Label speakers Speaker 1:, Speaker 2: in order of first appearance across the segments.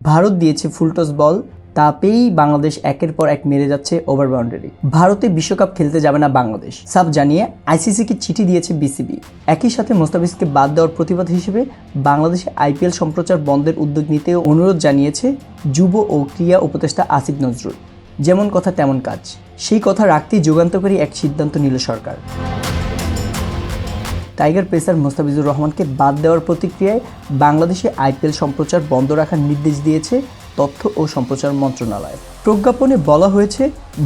Speaker 1: ভারত দিয়েছে ফুলটস বল তা পেয়েই বাংলাদেশ একের পর এক মেরে যাচ্ছে ওভার বাউন্ডারি ভারতে বিশ্বকাপ খেলতে যাবে না বাংলাদেশ। সাব জানিয়ে আইসিসিকে চিঠি দিয়েছে বিসিবি একই সাথে মোস্তাফিজকে বাদ দেওয়ার প্রতিবাদ হিসেবে বাংলাদেশে আইপিএল সম্প্রচার বন্ধের উদ্যোগ নিতেও অনুরোধ জানিয়েছে যুব ও ক্রীড়া উপদেষ্টা আসিফ নজরুল। যেমন কথা, তেমন কাজ। সেই কথা রাখতেই যুগান্তকারী এক সিদ্ধান্ত নিল সরকার। টাইগার পেসার মোস্তাফিজুর রহমানকে বাদ দেওয়ার প্রতিক্রিয়ায় বাংলাদেশে আইপিএল সম্প্রচার বন্ধ রাখার নির্দেশ দিয়েছে তথ্য ও সম্প্রচার মন্ত্রণালয়। প্রজ্ঞাপনে বলা হয়েছে,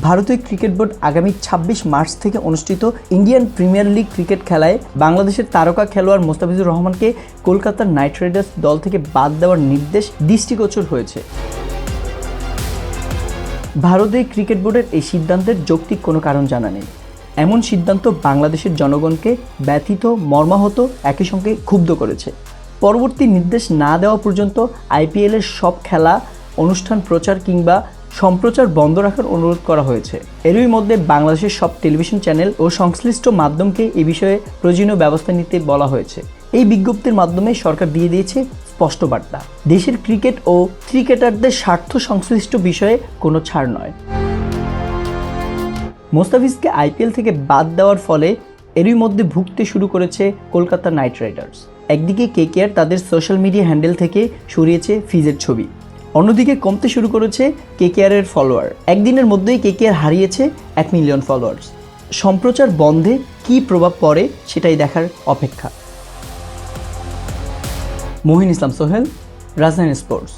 Speaker 1: ভারতীয় ক্রিকেট বোর্ড আগামী ২৬ মার্চ থেকে অনুষ্ঠিত ইন্ডিয়ান প্রিমিয়ার লিগ ক্রিকেট খেলায় বাংলাদেশের তারকা খেলোয়াড় মোস্তাফিজুর রহমানকে কলকাতার নাইট রাইডার্স দল থেকে বাদ দেওয়ার নির্দেশ দৃষ্টিগোচর হয়েছে। ভারতীয় ক্রিকেট বোর্ডের এই সিদ্ধান্তের যৌক্তিক কোনো কারণ জানা নেই। এমন সিদ্ধান্ত বাংলাদেশের জনগণকে ব্যথিত, মর্মাহত, একই সঙ্গে ক্ষুব্ধ করেছে। পরবর্তী নির্দেশ না দেওয়া পর্যন্ত আইপিএলের সব খেলা, অনুষ্ঠান প্রচার কিংবা সম্প্রচার বন্ধ রাখার অনুরোধ করা হয়েছে। এরই মধ্যে বাংলাদেশের সব টেলিভিশন চ্যানেল ও সংশ্লিষ্ট মাধ্যমকে এ বিষয়ে প্রয়োজনীয় ব্যবস্থা নিতে বলা হয়েছে। এই বিজ্ঞপ্তির মাধ্যমে সরকার দিয়ে দিয়েছে স্পষ্ট বার্তা। দেশের ক্রিকেট ও ক্রিকেটারদের স্বার্থ সংশ্লিষ্ট বিষয়ে কোনো ছাড় নয়। মোস্তাফিজকে আইপিএল থেকে বাদ দেওয়ার ফলে এরই মধ্যে ভুগতে শুরু করেছে কলকাতা নাইট রাইডার্স। একদিকে কে কেকেআর তাদের সোশ্যাল মিডিয়া হ্যান্ডেল থেকে সরিয়েছে ফিজের ছবি। অন্যদিকে কমতে শুরু করেছে কে কেকেআরের ফলোয়ার। একদিনের মধ্যেই কে কেকেআর হারিয়েছে এক মিলিয়ন ফলোয়ার্স সম্প্রচার বন্ধে কী প্রভাব পড়ে সেটাই দেখার অপেক্ষা। মহিন ইসলাম সোহেল, রাজধানী স্পোর্টস